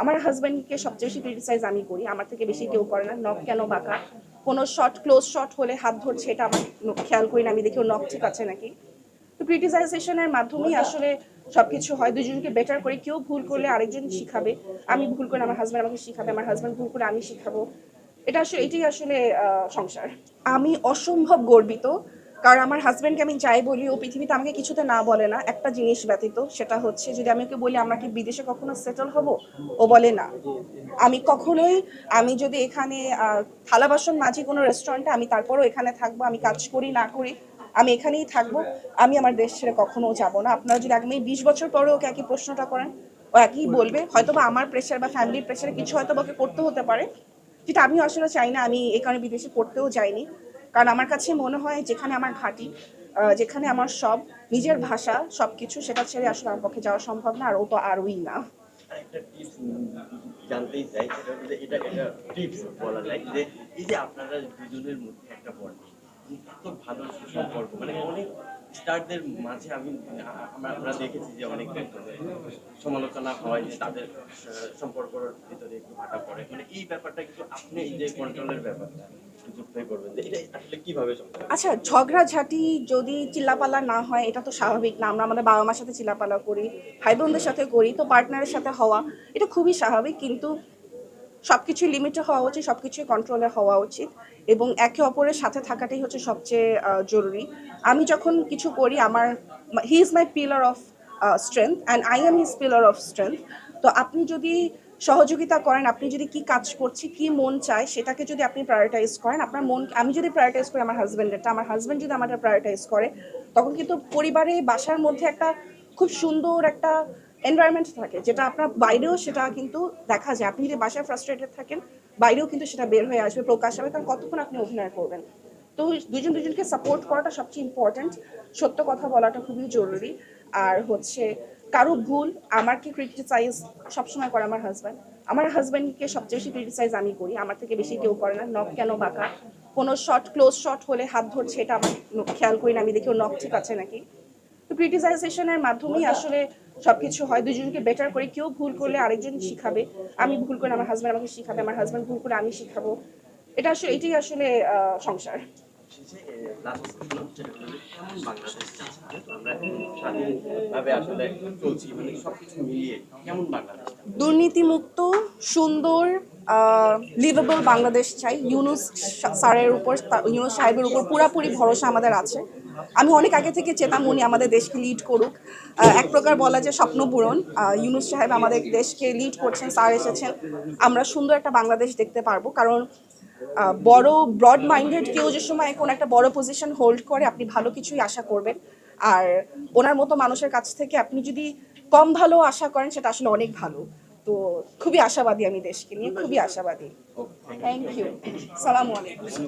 আমার হাজব্যান্ডকে সবচেয়ে বেশি ক্রিটিসাইজ আমি করি। আমার থেকে বেশি কেউ করে না। নখ কেন বাঁকা কোনো শট ক্লোজ শট হলে হাত ধরছে, এটা আমার খেয়াল করি না। আমি দেখি ওর নখ ঠিক আছে নাকি? তো ক্রিটিসাইজেশনের মাধ্যমেই আসলে সব কিছু হয়। দুজনকে বেটার করে। কেউ ভুল করলে আরেকজন শিখাবে। আমি ভুল করে আমার হাজব্যান্ড আমাকে শিখাবে। আমার হাজব্যান্ড ভুল করে আমি শিখাবো। এটা আসলে, এটাই আসলে সংসার। আমি অসম্ভব গর্বিত কারণ আমার হাজব্যান্ডকে আমি যাই বলি, ও পৃথিবীতে আমাকে কিছুতে না বলে না, একটা জিনিস ব্যতীত সেটা হচ্ছে যদি আমি ওকে বলি, আমরা কি বিদেশে কখনো সেটেল হব? ও বলে না। আমি কখনোই, আমি যদি এখানে থালা বাসন মাঝি কোনো রেস্টুরেন্টে আমি তারপরও এখানে থাকব, আমি কাজ করি, না করি, আমি এখানেই থাকব, আমি আমার দেশ ছেড়ে কখনো যাব না। আপনারা যদি আগামী বিশ বছর পরে ওকে একই প্রশ্নটা করেন, ও একই বলবে হয়তো বা আমার প্রেশার বা ফ্যামিলির প্রেশারে কিছু হয়তো ওকে করতে হতে পারে যেটা আমি আসলে চাই না, আমি এই কারণে বিদেশে পড়তেও যাইনি। কারণ আমার কাছে মনে হয় যেখানে আমার ঘাঁটি যেখানে আমার সব নিজের ভাষা সব কিছু সেটা ছেড়ে আসলে আমার পক্ষে যাওয়া সম্ভব না, আর ও তো আরই না। জানতেই চাই এটা একটা এই দুজনের মধ্যে একটা ভালো মানে মাঝে আমি, আমরা দেখেছি যে অনেক সমালোচনা হয় যে তাদের ভিতরে একটু মানে এই ব্যাপারটা কিন্তু আপনি এই যে কন্ট্রোলের ব্যাপারটা আচ্ছা ঝগড়াঝাটি যদি চিল্লাপাল্লা না হয়, এটা তো স্বাভাবিক না। আমরা আমাদের বাবা মার সাথে চিল্লাপাল্লা করি ভাই বোনদের সাথে করি, তো পার্টনারের সাথে হওয়া, এটা খুবই স্বাভাবিক। কিন্তু সব কিছুই লিমিটে হওয়া উচিত সব কিছুই কন্ট্রোলে হওয়া উচিত। এবং একে অপরের সাথে থাকাটাই হচ্ছে সবচেয়ে জরুরি। আমি যখন কিছু করি, আমার he is my pillar of strength and I am his pillar of strength তো আপনি যদি সহযোগিতা করেন, আপনি যদি কি কাজ করছি, কি মন চায়, সেটাকে যদি আপনি প্রায়োরিটাইজ করেন, আপনার মন, আমি যদি প্রায়োরিটাইজ করি আমার হাজব্যান্ডেরটা আমার হাজব্যান্ড যদি আমারটা প্রায়োরিটাইজ করে, তখন কিন্তু পরিবারে, বাসার মধ্যে একটা খুব সুন্দর একটা এনভায়রনমেন্ট থাকে, যেটা আপনার বাইরেও সেটা কিন্তু দেখা যায়। আপনি যদি বাসায় ফ্রাস্ট্রেটেড থাকেন, বাইরেও কিন্তু সেটা বের হয়ে আসবে, প্রকাশ হবে, কারণ কতক্ষণ আপনি অভিনয় করবেন? তো দুজন দুজনকে সাপোর্ট করাটা সবচেয়ে ইম্পর্ট্যান্ট সত্য কথা বলাটা খুবই জরুরি। আর হচ্ছে কারও ভুল আমাকে ক্রিটিসাইজ সবসময় করে আমার হাজব্যান্ড আমার হাজব্যান্ডকে সবচেয়ে বেশি ক্রিটিসাইজ আমি করি। আমার থেকে বেশি কেউ করে না। নখ কেন বাঁকা? কোনো শট ক্লোজ শট হলে হাত ধরছে, এটা আমার খেয়াল করি না। আমি দেখি ওর নখ ঠিক আছে নাকি? তো ক্রিটিসাইজেশনের মাধ্যমেই আসলে সবকিছু হয়। দুজনকে বেটার করে। কেউ ভুল করলে আরেকজন শিখাবে। আমি ভুল করে আমার হাজব্যান্ড আমাকে শিখাবে। আমার হাজব্যান্ড ভুল করে আমি শিখাবো। এটা আসলে, এটাই আসলে সংসার। যে মানে দুর্নীতিমুক্ত, সুন্দর লিভেবল বাংলাদেশ চাই। ইউনুস স্যারের উপর ইউনুস সাহেবের উপর পুরাপুরি ভরসা আমাদের আছে। আমি অনেক আগে থেকে চেতাম উনি আমাদের দেশকে লিড করুক। এক প্রকার বলা যায় স্বপ্ন পূরণ। ইউনুস সাহেব আমাদের দেশকে লিড করছেন, স্যার এসেছেন। আমরা সুন্দর একটা বাংলাদেশ দেখতে পারব। কারণ বড় ব্রড মাইন্ডেড কেউ যে সময় কোন একটা বড় পজিশন হোল্ড করে আপনি ভালো কিছুই আশা করবেন। আর ওনার মতো মানুষের কাছ থেকে আপনি যদি কম ভালো আশা করেন সেটা আসলে অনেক ভালো। তো খুবই আশাবাদী আমি দেশকে নিয়ে খুবই আশাবাদী। থ্যাংক ইউ সালামু আলাইকুম।